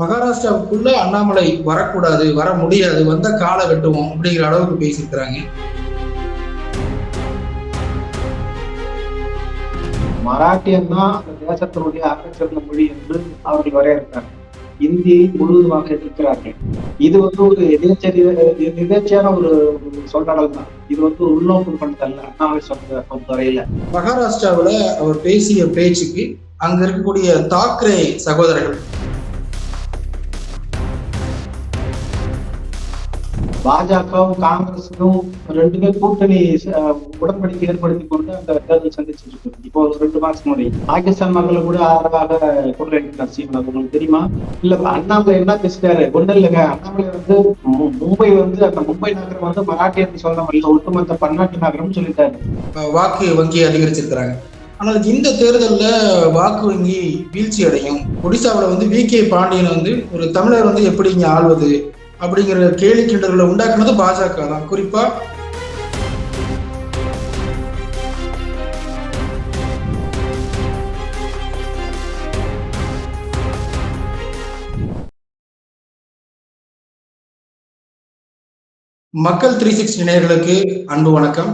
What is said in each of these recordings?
மகாராஷ்டிராவுக்குள்ள அண்ணாமலை வரக்கூடாது வர முடியாது வந்த காலை வெட்டுவோம் அப்படிங்கிற அளவுக்கு பேசியிருக்கிறாங்க. மராட்டியம் தான் அந்த தேசத்தினுடைய அரசியல் மொழி என்று அவர்கள் வரையறுக்கிறார்கள் இந்தியை முழுவதுமாக எதிர்க்கிறார்கள். இது வந்து ஒரு எதேச்சரிய எதேச்சியான ஒரு ஒரு சொல்லாடல் தான். இது வந்து உள்நோக்கு கொண்டதல்ல அண்ணாமலை சொன்னதை பொறுத்தவரையில மகாராஷ்டிராவுல அவர் பேசிய பேச்சுக்கு அங்க இருக்கக்கூடிய தாக்கரே சகோதரர்கள் பாஜகவும் காங்கிரஸும் ரெண்டுமே கூட்டணி உடன்படிக்கை ஏற்படுத்தி கொண்டு அந்த தேர்தல் சந்திச்சிட்டு இருக்கு இப்போ ஒரு ரெண்டு மாசம் முன்னாடி. பாகிஸ்தான் மக்களை கூட ஆதரவாக கொள்ளையிட்டார் சீமான் உங்களுக்கு தெரியுமா? இல்ல அண்ணாமலை என்ன பேசிட்டாரு? ஒண்ணு இல்லைங்க. அண்ணாமலை வந்து மும்பை வந்து அந்த மும்பை நகரம் வந்து மராட்டியத்துக்கு சொந்தம் இல்ல ஒட்டுமொத்த பன்னாட்டு நகரம்னு சொல்லிட்டாரு. வாக்கு வங்கி அதிகரிச்சிருக்கிறாங்க. ஆனால் இந்த தேர்தலில் வாக்கு வங்கி வீழ்ச்சி அடையும் ஒடிசாவில் வந்து வி கே பாண்டியன் வந்து ஒரு தமிழர் வந்து எப்படி இங்கே ஆள்வது? அப்படிங்கிற கேலி கிண்டல்களை உண்டாக்குனது பாஜக தான். குறிப்பா மக்கள் த்ரீ சிக்ஸ்டி நேயர்களுக்கு அன்பு வணக்கம்.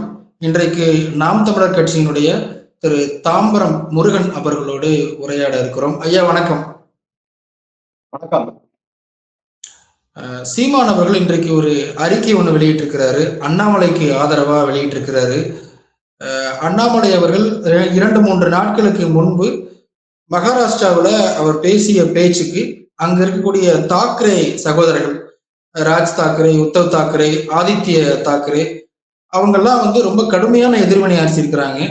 இன்றைக்கு நாம் தமிழர் கட்சியினுடைய திரு தாம்பரம் முருகன் அவர்களோடு உரையாட இருக்கிறோம். ஐயா வணக்கம். வணக்கம். சீமான் அவர்கள் இன்றைக்கு ஒரு அறிக்கை ஒன்று வெளியிட்டிருக்கிறாரு. அண்ணாமலைக்கு ஆதரவா வெளியிட்டிருக்கிறாரு. அண்ணாமலை அவர்கள் இரண்டு மூன்று நாட்களுக்கு முன்பு மகாராஷ்டிராவில் அவர் பேசிய பேச்சுக்கு அங்க இருக்கக்கூடிய தாக்கரே சகோதரர்கள் ராஜ் தாக்கரே உத்தவ் தாக்கரே ஆதித்ய தாக்கரே அவங்கெல்லாம் வந்து ரொம்ப கடுமையான எதிர்வினை ஆற்றிருக்கிறாங்க.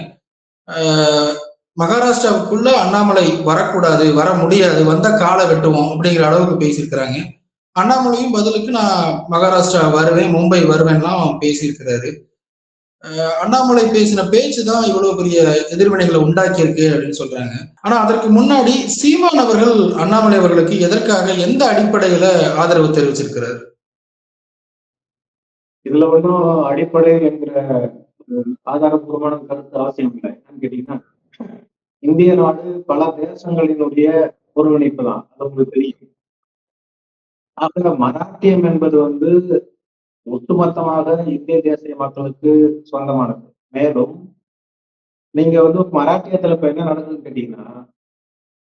மகாராஷ்டிராவுக்குள்ள அண்ணாமலை வரக்கூடாது வர முடியாது வந்த காலை வெட்டுவோம் அப்படிங்கிற அளவுக்கு பேசியிருக்கிறாங்க. அண்ணாமலையும் பதிலுக்கு நான் மகாராஷ்டிரா வருவேன் மும்பை வருவேன்லாம் பேசியிருக்கிறாரு. அண்ணாமலை பேசின பேச்சு தான் இவ்வளவு பெரிய எதிர்வினைகளை உண்டாக்கியிருக்கு அப்படின்னு சொல்றாங்க. ஆனா அதற்கு முன்னாடி சீமான் அவர்கள் அண்ணாமலை அவர்களுக்கு எதற்காக எந்த அடிப்படையில ஆதரவு தெரிவிச்சிருக்கிறார்? இதுல ஒன்றும் அடிப்படை என்கிற ஆதாரபூர்வமான கருத்து அவசியம் இல்லை. என்னன்னு கேட்டீங்கன்னா இந்திய நாடு பல தேசங்களினுடைய ஒருங்கிணைப்பு தான். அது உங்களுக்கு தெரியும். ஆக மராட்டியம் என்பது வந்து ஒட்டுமொத்தமாக இந்திய தேசிய மக்களுக்கு சொந்தமானது. மேலும் நீங்க வந்து மராட்டியத்துல இப்ப என்ன நடக்குதுன்னு கேட்டீங்கன்னா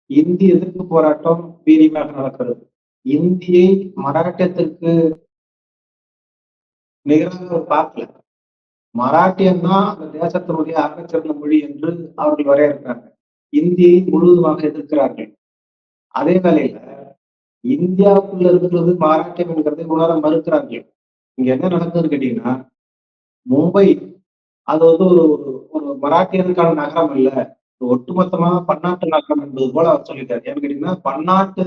இந்தி எதிர்ப்பு போராட்டம் வீரியமாக நடக்கிறது. இந்தியை மராட்டியத்திற்கு நிகராக பார்க்கல. மராட்டியம் தான் அந்த தேசத்தினுடைய அகச்சிறந்த மொழி என்று அவர்கள் வரையறுக்கிறாங்க இந்தியை முழுவதுமாக எதிர்க்கிறார்கள். அதே வேளையில இந்தியாவுக்குள்ள இருக்கிறது மராட்டியம் என்கிறதை உணர மறுக்கிறாங்க. இங்க என்ன நடக்குதுன்னு கேட்டீங்கன்னா மும்பை அது வந்து ஒரு ஒரு- மராட்டியர்களுக்கான நகரம் இல்ல. ஒட்டுமொத்தமா பன்னாட்டு நகரம் என்பது போல அவர் சொல்லிட்டார். ஏன்னு கேட்டீங்கன்னா பன்னாட்டு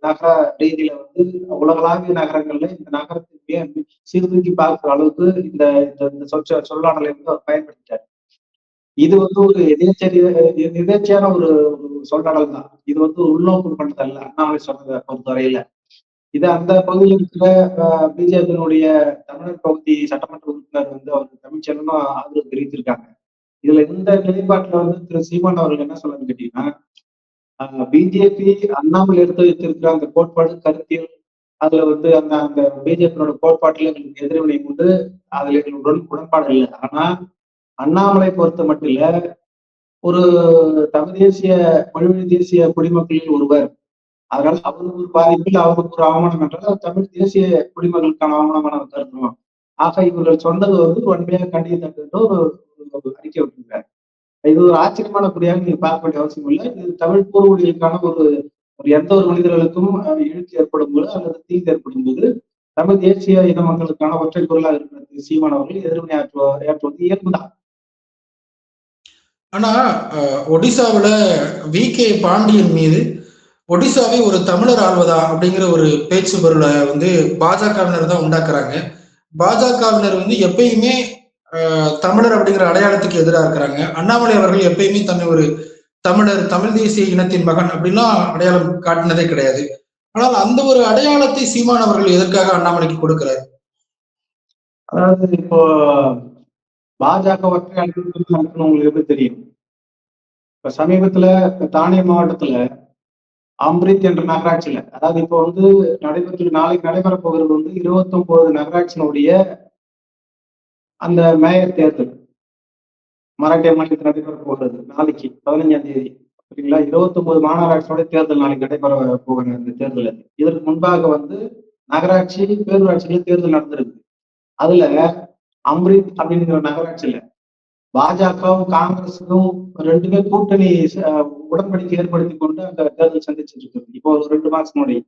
நகர ரீதியில வந்து உலகளாவிய நகரங்கள்ல இந்த நகரத்துக்கு சீர்தூக்கி பார்க்கிற அளவுக்கு இந்த இந்த- இந்த சொல்லாடலை வந்து அவர் பயன்படுத்திட்டார். இது வந்து ஒரு எதேச்சரிய எதேச்சையான ஒரு ஒரு தான் இது வந்து உள்நோக்கு கொண்டதல்ல அண்ணாமலை சொன்னதை பொறுத்தவரையில. இது அந்த பகுதியில் இருக்கிற பிஜேபியினுடைய தமிழர் பகுதி சட்டமன்ற உறுப்பினர் வந்து அவர் தமிழ்ச்செல்வனும் ஆதரவு தெரிவித்திருக்காங்க. இதுல இந்த நிலைப்பாட்டுல வந்து திரு சீமான் அவர்கள் என்ன சொல்லுன்னு கேட்டீங்கன்னா பிஜேபி அண்ணாமலை எடுத்து வைத்திருக்கிற அந்த கோட்பாடு கருத்தியல் அதுல வந்து அந்த அந்த பிஜேபியோட கோட்பாட்டுல எங்களுக்கு எதிர்வினை உண்டு அதுல எங்களுடன் உடன்பாடு இல்லை. ஆனா அண்ணாமலை பொறுத்த மட்டும் இல்ல ஒரு தமிழ் தேசிய மொழி தேசிய குடிமக்களில் ஒருவர். அதனால அவருக்கு ஒரு பாதிப்பில் அவருக்கு ஒரு அவமானம் என்றால் தமிழ் தேசிய குடிமக்களுக்கான அவமானமான கருதுவோம் ஆக இவர்கள் சொன்னது வந்து உண்மையாக கண்டித்தக்கது ஒரு அறிக்கை விட்டுருக்காரு. இது ஒரு ஆச்சரியமான குறியாக நீங்க பார்க்க வேண்டிய அவசியம் இல்லை. இது தமிழ் பூர்வீடுகளுக்கான ஒரு ஒரு எந்த ஒரு மனிதர்களுக்கும் எழுத்து இழுக்கு ஏற்படும் போது அல்லது தீங்கு ஏற்படும் போது தமிழ் தேசிய இன மக்களுக்கான ஒற்றை குரலாக இருக்கிற சீமானவர்கள் சீமான் அவர்கள் எதிர்வினை இயல்புதான். ஆனா ஒடிசாவில் வி. கே. பாண்டியன் மீது ஒடிசாவை ஒரு தமிழர் ஆள்வதா அப்படிங்கிற ஒரு பேச்சு பொருளை வந்து பாஜகவினர் தான் உண்டாக்குறாங்க. பாஜகவினர் வந்து எப்பயுமே தமிழர் அப்படிங்கிற அடையாளத்துக்கு எதிராக இருக்கிறாங்க. அண்ணாமலை அவர்கள் எப்பயுமே தன்னை ஒரு தமிழர் தமிழ் தேசிய இனத்தின் மகன் அப்படின்லாம் அடையாளம் காட்டினதே கிடையாது. ஆனால் அந்த ஒரு அடையாளத்தை சீமான் அவர்கள் எதற்காக அண்ணாமலைக்கு கொடுக்கிறார்? அதாவது இப்போ பாஜக ஒற்றை அழைப்பு நடக்கணும் உங்களுக்கு எப்படி தெரியும்? இப்ப சமீபத்துல தானே மாவட்டத்துல அம்ரித் என்ற நகராட்சியில அதாவது இப்போ வந்து நடைபெற்று நாளைக்கு நடைபெற போகிறது வந்து இருபத்தி ஒன்பது நகராட்சியினுடைய அந்த மேயர் தேர்தல். மராட்டிய மாநிலத்தில் நடைபெற போகிறது நாளைக்கு பதினஞ்சாம் தேதி. சரிங்களா? இருபத்தி ஒன்பது மாநகராட்சியோட தேர்தல் நாளைக்கு நடைபெற போகிற இந்த தேர்தல் இதற்கு முன்பாக வந்து நகராட்சி பேரூராட்சியில தேர்தல் நடந்திருக்கு. அதுல அம்ரித் அப்படிங்கிற நகராட்சியில. பாஜகவும் காங்கிரஸுக்கும் ரெண்டுமே கூட்டணி உடன்படிக்கை ஏற்படுத்தி கொண்டு அந்த தேர்தல் சந்திச்சிட்டு இருக்கு இப்போ ஒரு ரெண்டு மாசம் முன்னாடி.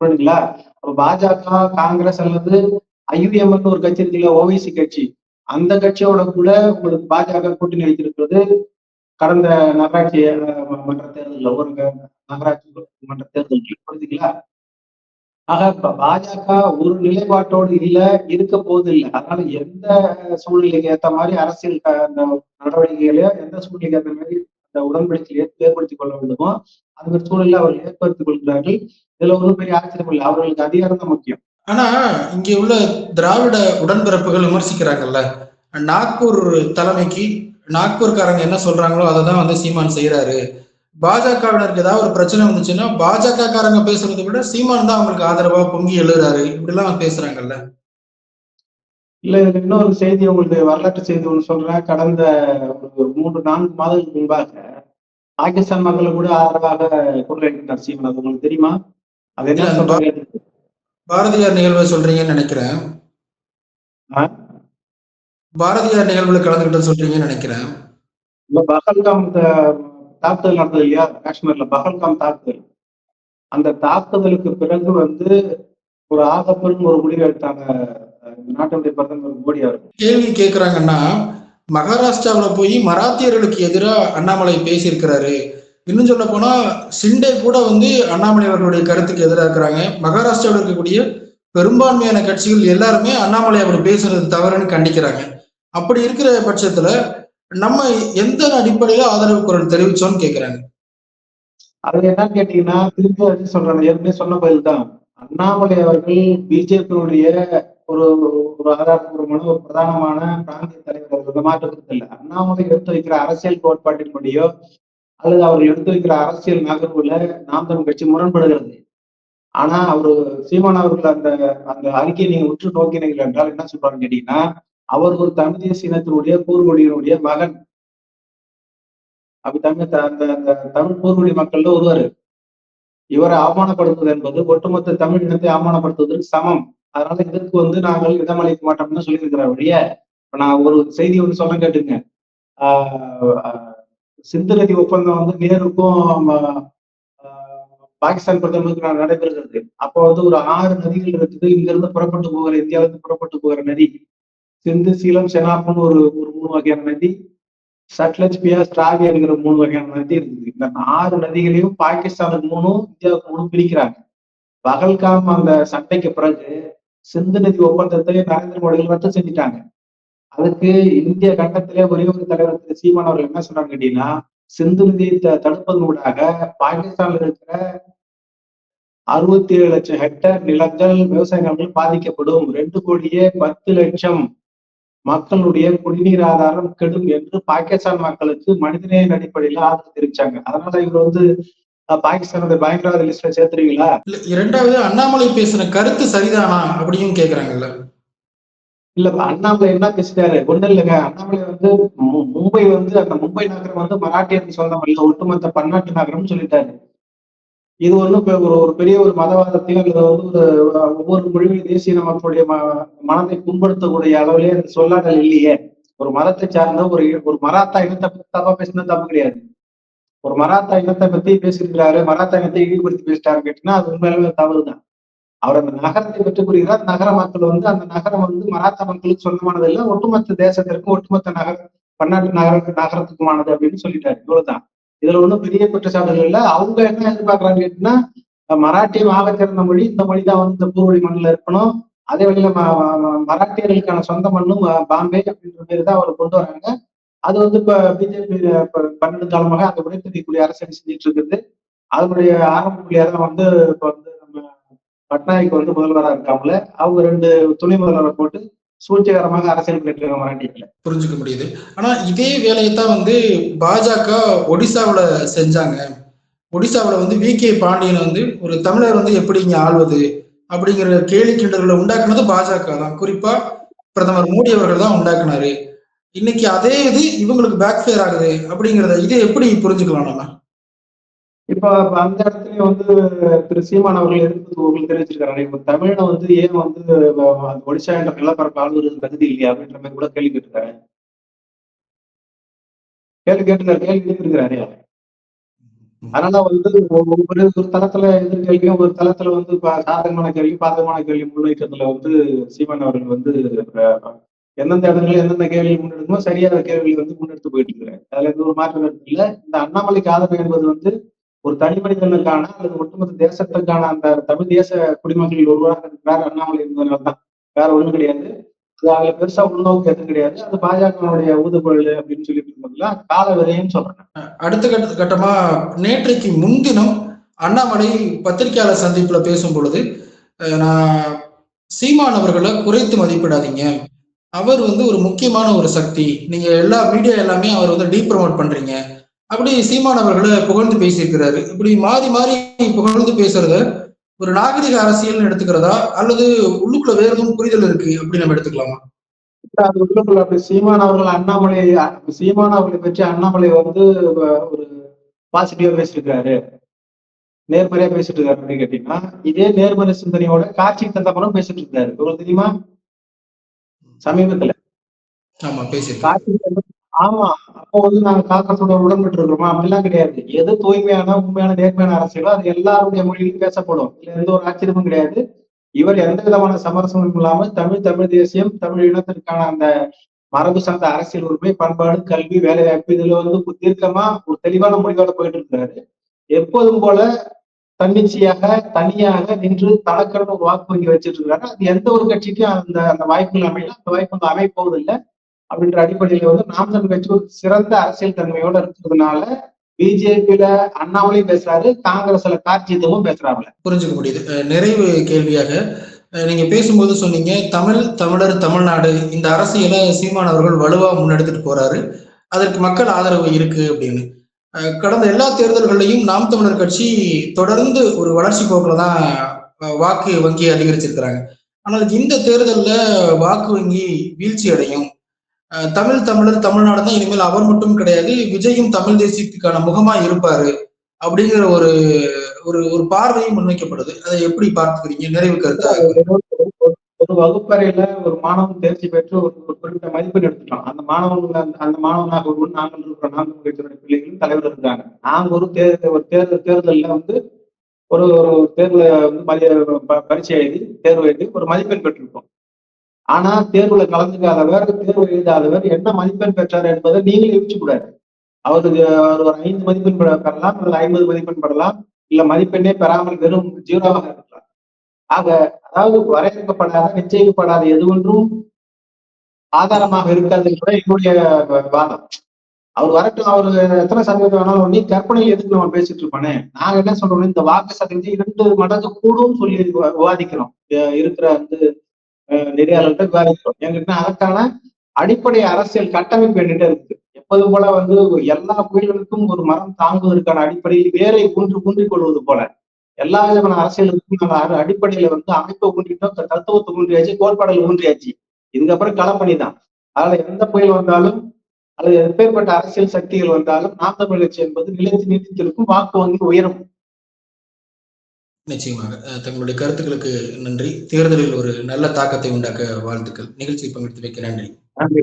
புரியுதுங்களா? அப்ப பாஜக காங்கிரஸ் அல்லது ஐயுஎம்னு ஒரு கட்சி இருக்குல்ல ஓவைசி கட்சி. அந்த கட்சியோட கூட உங்களுக்கு பாஜக கூட்டணி வைத்திருக்கிறது கடந்த நகராட்சி மன்ற தேர்தலில். ஒரு நகராட்சி மன்ற தேர்தல் புரியுதுங்களா? ஆக இப்ப பாஜக ஒரு நிலைப்பாட்டோடு இல்ல இருக்க போது இல்லை அதனால எந்த சூழ்நிலைக்கு ஏத்த மாதிரி அரசியல் க- அந்த நடவடிக்கைகளையோ எந்த சூழ்நிலைக்கு ஏத்த மாதிரி அந்த உடன்படிக்கையை ஏற்படுத்திக் கொள்ள வேண்டுமோ அந்த மாதிரி சூழலை அவர்கள் ஏற்படுத்திக் கொள்கிறார்கள். இதுல ஒன்றும் பெரிய ஆச்சரியம் இல்லை. அவர்களுக்கு அதிகாரம் தான் முக்கியம். ஆனா இங்க உள்ள திராவிட உடன்பிறப்புகள் விமர்சிக்கிறாங்கல்ல. நாக்பூர் தலைமைக்கு நாக்பூர்காரங்க என்ன சொல்றாங்களோ அதை தான் வந்து சீமான் செய்யறாரு பாஜகவினருக்கு ஏதாவது ஒரு பிரச்சனை வந்துச்சுன்னா பாஜக காரங்க பேசுறதை விட சீமான் தான் அவங்களுக்கு ஆதரவா பொங்கி எழுதுறாரு. இப்படிலாம் பேசுறாங்கல்ல. இல்ல இதுல இன்னொரு செய்தி உங்களுக்கு வரலாற்று செய்தி ஒன்று சொல்றேன். கடந்த ஒரு மூன்று நான்கு மாதங்களுக்கு முன்பாக பாகிஸ்தான் மக்களை கூட ஆதரவாக எழுப்பினார் சீமான். அது உங்களுக்கு தெரியுமா? அது என்ன சொல்றாங்க பாரதியார் நிகழ்வை சொல்றீங்கன்னு நினைக்கிறேன்? பாரதியார் நிகழ்வுல கலந்துகிட்டு சொல்றீங்கன்னு நினைக்கிறேன். த- தாக்குதல் நடந்தது இல்லையா? காஷ்மீர்ல பஹல்காம் தாக்குதல். அந்த தாக்குதலுக்கு பிறகு வந்து ஒரு ஆகப்பெரும் ஒரு முடிவு எடுத்தாங்க நாட்டினுடைய பிரதமர் மோடி அவர்கள். கேள்வி கேட்கிறாங்கன்னா மகாராஷ்டிராவில் போய் மராத்தியர்களுக்கு எதிராக அண்ணாமலை பேசியிருக்கிறாரு. இன்னும் சொல்ல போனா சிண்டே கூட வந்து அண்ணாமலை அவர்களுடைய கருத்துக்கு எதிராக இருக்கிறாங்க. மகாராஷ்டிராவில் இருக்கக்கூடிய பெரும்பான்மையான கட்சிகள் எல்லாருமே அண்ணாமலை அவர் பேசுறது தவறுன்னு கண்டிக்கிறாங்க. அப்படி இருக்கிற பட்சத்துல நம்ம எந்த அடிப்படையில ஆதரவு குரல் தெரிவிச்சோம்னு கேக்குறாங்க. அது என்னன்னு கேட்டீங்கன்னா திரும்ப வந்து சொல்றாங்க ஏற்கனவே சொன்ன பதில் தான் அண்ணாமலை அவர்கள் பிஜேபியுடைய ஒரு ஒரு ஆதாரபூர்வமான ஒரு பிரதானமான பிராந்திய தலைவர் அவர் இந்த இல்லை. அண்ணாமலை எடுத்து வைக்கிற அரசியல் கோட்பாட்டின்படியோ அல்லது அவர் எடுத்து வைக்கிற அரசியல் நகர்வுல நாம் தமிழ் கட்சி முரண்படுகிறது. ஆனா அவரு சீமான் அவர்கள் அந்த அந்த அறிக்கையை நீங்க உற்று நோக்கினீர்கள் என்றால் என்ன சொல்றாங்கன்னு கேட்டீங்கன்னா அவர் ஒரு தமிழ் தேசிய இனத்தினுடைய பூர்வடியினுடைய மகன். அப்படி தமிழ் அந்த அந்த தமிழ் பூர்வடி மக்கள்ல ஒருவர். இவரை அவமானப்படுத்துவது என்பது ஒட்டுமொத்த தமிழ் இனத்தை அவமானப்படுத்துவதற்கு சமம். அதனால இதற்கு வந்து நாங்கள் இடமளிக்க மாட்டோம்னு சொல்லியிருக்கிற ஒழிய இப்ப நான் ஒரு செய்தி ஒன்று சொல்ல கேட்டுங்க. ஆஹ் சிந்து நதி ஒப்பந்தம் வந்து நேருக்கும் ஆஹ் பாகிஸ்தான் பிரதமருக்கு நான் நடைபெறுகிறது. அப்போ வந்து ஒரு ஆறு நதிகள் இருக்குது. இங்கிருந்து புறப்பட்டு போகிற இந்தியாவிலிருந்து புறப்பட்டு போகிற நதி. சிந்து சீலம் செனாப்னு ஒரு ஒரு மூணு வகையான நதி சட்லஜ் பியாஸ் ராவி என்கிற மூணு வகையான நதி இருக்குது இந்த ஆறு நதிகளையும் பாகிஸ்தானுக்கு மூணும் இந்தியாவுக்கு மூணும் பிரிக்கிறாங்க. பகல்காம் அந்த சண்டைக்கு பிறகு சிந்து நதி ஒப்பந்தத்தை நரேந்திர மோடிகள் ரத்து செஞ்சுட்டாங்க. அதுக்கு இந்திய கண்டத்திலே ஒரே ஒரு தலைவர் திரு சீமான் அவர்கள் என்ன சொன்னாங்க கேட்டீங்கன்னா சிந்து நதியை தடுப்பதன் ஊடாக பாகிஸ்தான்ல இருக்கிற அறுபத்தி ஏழு லட்சம் ஹெக்டர் நிலங்கள் விவசாய நிலங்கள் பாதிக்கப்படும். ரெண்டு கோடியே பத்து லட்சம் மக்களுடைய குடிநீர் ஆதாரம் கெடும் என்று பாகிஸ்தான் மக்களுக்கு மனிதநேய அடிப்படையில ஆதரவு தெரிவிச்சாங்க. அதனால இவர் வந்து அஹ், பாகிஸ்தானுடைய பயங்கரவாத லிஸ்ட்ல சேர்த்துருவீங்களா இல்ல இரண்டாவது அண்ணாமலை பேசின கருத்து சரிதானா அப்படின்னு கேக்குறாங்கல்ல. இல்ல அண்ணாமலை என்ன பேசிட்டாரு? ஒண்ணு இல்லைங்க. அண்ணாமலை வந்து மும்பை வந்து அந்த மும்பை நகரம் வந்து மராட்டியருக்கு சொந்தம் இல்ல ஒட்டுமொத்த பன்னாட்டு நகரம்னு சொல்லிட்டாரு. இது ஒண்ணும் ஒரு ஒரு பெரிய ஒரு மதவாதத்தையும் அல்லது வந்து ஒரு ஒவ்வொரு மொழி தேசிய மக்களுடைய ம- மனதை புண்படுத்தக்கூடிய அளவிலே அந்த சொல்லாடல் இல்லையே. ஒரு மதத்தை சார்ந்த ஒரு ஒரு மராத்தா இனத்தை பத்தி தப்பா பேசினா தப்பு கிடையாது. ஒரு மராத்தா இனத்தை பத்தி பேசியிருக்கிறாரு மராத்தா இனத்தை இழிவுபடுத்தி பேசிட்டாரு கேட்டீங்கன்னா அது உண்மையிலே தவறுதான். அவர் அந்த நகரத்தை பற்றி கூறுகிறார் நகர மக்கள் வந்து அந்த நகரம் வந்து மராத்தா மக்களுக்கு சொந்தமானது இல்லை ஒட்டுமொத்த தேசத்திற்கும் ஒட்டுமொத்த நகர பன்னாட்டு நகர நகரத்துக்குமானது அப்படின்னு சொல்லிட்டாரு. இவ்வளவுதான். இதுல ஒண்ணும் பெரிய குற்றச்சாட்டுகள் இல்ல. அவங்க என்ன எதிர்பார்க்கறாங்க கேட்டீங்கன்னா அஹ் மராட்டியம் மொழி இந்த மொழி தான் வந்து இந்த பூர்வடி மண்ணில் இருக்கணும். அதே வழியில ம- மராட்டியர்களுக்கான சொந்த மண்ணும் பாம்பே அப்படின்ற பேர் தான் அவர் கொண்டு வராங்க. அது வந்து இப்ப பிஜேபி பன்னெண்டு காலமாக அந்த உடைத்தறியக்கூடிய அரசியல் செஞ்சுட்டு இருக்குது. அதனுடைய ஆரம்ப புள்ளியா தான் வந்து இப்ப வந்து நம்ம பட்நாயக் வந்து முதல்வராக இருக்காமல அவங்க ரெண்டு துணை முதல்வரை போட்டு சூழ்ச்சிகரமாக அரசியல் பண்ணிட்டு இருக்காங்க புரிஞ்சுக்க முடியுது. ஆனா இதே வேலையை தான் வந்து பாஜக ஒடிசாவில செஞ்சாங்க. ஒடிசாவில் வந்து வி. கே. பாண்டியன் வந்து ஒரு தமிழர் வந்து எப்படி இங்க ஆள்வது அப்படிங்கிற கேலி கிண்டல்களை உண்டாக்குனது பாஜக தான். குறிப்பா பிரதமர் மோடி அவர்கள் தான் உண்டாக்குனாரு. இன்னைக்கு அதே இது இவங்களுக்கு பேக் ஃபேர் ஆகுது அப்படிங்கிறத இது எப்படி புரிஞ்சுக்கலாம் நம்ம? இப்ப அந்த இடத்துல வந்து திரு சீமான் அவர்கள் எதிர்ப்பு உங்களுக்கு தெரிவிச்சிருக்காரு இப்ப தமிழ்ல வந்து ஏன் வந்து அந்த ஒடிசா என்ற நிலப்பரப்பு ஆளுவது தகுதி இல்லையா அப்படின்ற மாதிரி கூட கேள்வி கேட்டிருக்காரு. கேள்வி கேட்டிருக்காரு கேள்வி கேட்டிருக்கிறாரு. அதனால வந்து ஒவ்வொரு ஒரு ஒரு தளத்துல எதிர்கேள்வியும் ஒரு தளத்துல வந்து சாதகமான கேள்வி பாதகமான கேள்வி முன்வைக்கிறதுல வந்து சீமான் அவர்கள் வந்து எந்தெந்த இடத்துல எந்தெந்த கேள்வி முன்னெடுக்குமோ சரியான கேள்வி வந்து முன்னெடுத்து போயிட்டு இருக்கிறாரு அதுல எந்த ஒரு மாற்றம் இல்லை. இந்த அண்ணாமலைக்கு ஆதரவு என்பது வந்து ஒரு தனி மனிதனுக்கான அல்லது ஒட்டுமொத்த தேசத்துக்கான அந்த தமிழ் தேச குடிமக்களில் ஒருவராக இருக்கிறார் அண்ணாமலை என்பதனால்தான் வேற ஒண்ணும் கிடையாது. அது அவங்க பெருசா உள்நோக்கு எதுவும் கிடையாது. அது பாஜகவுடைய ஊதுகுழல் அப்படின்னு சொல்லிட்டு இருந்ததுல கால விதைன்னு சொல்றேன் அடுத்த கட்ட கட்டமா நேற்றைக்கு முன்தினம் அண்ணாமலை பத்திரிகையாளர் சந்திப்புல பேசும் பொழுது நான் சீமான் அவர்களை குறைத்து மதிப்பிடாதீங்க. அவர் வந்து ஒரு முக்கியமான ஒரு சக்தி. நீங்க எல்லா மீடியா எல்லாமே அவர் வந்து டீப்ரமோட் பண்றீங்க. அப்படி சீமான் அவர்களை புகழ்ந்து பேசியிருக்கிறாரு. இப்படி மாறி மாறி புகழ்ந்து பேசுறத ஒரு நாகரிக அரசியல்னு எடுத்துக்கிறதா? அல்லது உள்ளுக்குள்ள வேற எதுவும் புரிதல் இருக்கு அப்படின்னு நம்ம எடுத்துக்கலாமா? அப்படி சீமான் அவர்கள் அண்ணாமலை சீமான் அவர்களை பற்றி அண்ணாமலை வந்து ஒரு பாசிட்டிவா பேசியிருக்காரு. நேர்மறையா பேசிட்டு இருக்காரு அப்படின்னு கேட்டீங்கன்னா இதே நேர்மறை சிந்தனையோட காட்சி தந்தபுரம் பேசிட்டு இருக்காரு உங்களுக்கு தெரியுமா? சமீபத்துல. ஆமா பேசியிருக்காரு. காட்சி தந்தபுரம் ஆமா. அப்போ வந்து நாங்க காக்கத்தோட உடன்பட்டு இருக்கிறோமா அப்படிலாம் கிடையாது. எது தூய்மையான உண்மையான நேர்மையான அரசியலோ அது எல்லாருடைய மொழியிலும் பேசப்படும். இதுல எந்த ஒரு ஆச்சரியமும் கிடையாது. இவர் எந்த விதமான சமரசமும் இல்லாமல் தமிழ் தமிழ் தேசியம் தமிழ் இனத்திற்கான அந்த மரபு சார்ந்த அரசியல் உரிமை பண்பாடு கல்வி வேலை வாய்ப்பு இதுல வந்து தீர்க்கமா ஒரு தெளிவான முடிவோட போயிட்டு இருக்கிறாரு எப்போதும் போல தன்னிச்சையாக தனியாக நின்று தனக்கென்று ஒரு வாக்கு வங்கி வச்சிட்டு இருக்காரு அது எந்த ஒரு கட்சிக்கும் அந்த அந்த வாய்ப்புகள் அமையல. அந்த வாய்ப்பு அமைப்போவதில்லை அப்படின்ற அடிப்படையில வந்து நாம் தமிழ் கட்சி ஒரு சிறந்த அரசியல் தன்மையோட இருக்கிறதுனால பிஜேபியில அண்ணாமலையும் பேசுறாரு காங்கிரஸ்ல கார்த்திதமும் பேசுறாருல புரிஞ்சுக்க முடியுது. நிறைவு கேள்வியாக நீங்க பேசும்போது சொன்னீங்க தமிழ் தமிழர் தமிழ்நாடு இந்த அரசியலை சீமான் அவர்கள் வலுவா முன்னெடுத்துட்டு போறாரு. அதற்கு மக்கள் ஆதரவு இருக்கு அப்படின்னு. கடந்த எல்லா தேர்தல்கள்லையும் நாம் தமிழர் கட்சி தொடர்ந்து ஒரு வளர்ச்சி போக்குல தான் வாக்கு வங்கியை அதிகரிச்சிருக்கிறாங்க. ஆனால் இந்த தேர்தலில் வாக்கு வங்கி வீழ்ச்சி அடையும். தமிழ் தமிழர் தமிழ்நாடு தான் இனிமேல் அவர் மட்டும் கிடையாது விஜயும் தமிழ் தேசியத்துக்கான முகமா இருப்பாரு அப்படிங்கிற ஒரு ஒரு ஒரு பார்வையும் முன்வைக்கப்படுது. அதை எப்படி பார்த்துக்கிறீங்க? நிறைவு கருத்தா? ஒரு வகுப்பறையில ஒரு மாணவன் தேர்ச்சி பெற்று ஒரு குறிப்பிட்ட மதிப்பெண் எடுத்துட்டோம் அந்த மாணவன் அந்த- மாணவனாக ஒரு நாங்கள் இருக்கிற நாங்கள் கட்சியுடைய பிள்ளைகளும் தலைவர் இருக்காங்க. நாங்க ஒரு தேர்தல் ஒரு தேர்தல் தேர்தலில் வந்து ஒரு ஒரு தேர்வுல வந்து மதிய ப- பரீட்சை எழுதி தேர்வு எழுதி ஒரு மதிப்பெண் பெற்றிருக்கோம். ஆனா தேர்வுல கலந்துக்காதவர் தேர்வு எழுதாதவர் என்ன மதிப்பெண் பெற்றார் என்பதை நீங்களே யோசிச்சு கூடாது. அவருக்கு அவர் ஒரு ஐந்து மதிப்பெண் பெறலாம் அல்லது ஐம்பது மதிப்பெண் பெறலாம் இல்ல மதிப்பெண்ணே பெறாமல் வெறும் ஜீரோவாக இருக்கலாம். ஆக அதாவது வரையறுக்கப்படாத நிச்சயிக்கப்படாத எதுவொன்றும் ஆதாரமாக இருக்காது கூட என்னுடைய வாதம். அவர் வரட்டும் அவர் எத்தனை சதவீதம் வேணாலும் நீ கற்பனையில் எதுக்கு நம்ம பேசிட்டு இருப்பானே. நாங்க என்ன சொல்றோம் இந்த வாக்கு சதவீதம் இரண்டு மடங்கு கூடும் சொல்லி விவாதிக்கிறோம். இருக்கிற வந்து அஹ், நெறியாளர்கிட்ட எங்கிட்ட அதற்கான அடிப்படை அரசியல் கட்டமைப்பு என்கிட்ட இருக்கு எப்போது போல வந்து எல்லா புயல்களுக்கும் ஒரு மரம் தாங்குவதற்கான அடிப்படையில் வேரை ஊன்றி ஊன்றிக் கொள்வது போல எல்லா விதமான அரசியலுக்கும் நம்ம அடிப்படையில வந்து அமைப்பை ஊன்றிட்டோம் தத்துவத்தை ஊன்றியாச்சு கோட்பாடுகள் ஊன்றியாச்சு இதுக்கப்புறம் களப்பணி தான். அதனால எந்த புயல் வந்தாலும் அல்லது எப்பேற்பட்ட அரசியல் சக்திகள் வந்தாலும் நாம் தமிழ் கட்சி என்பது நிலைத்து நீதித்திற்கும் வாக்கு வங்கி உயரும். நிச்சயமாக. தங்களுடைய கருத்துக்களுக்கு நன்றி. தேர்தலில் ஒரு நல்ல தாக்கத்தை உண்டாக்க வாழ்த்துக்கள். நிகழ்ச்சியில் பங்கெடுத்து வைக்க நன்றி. நன்றி.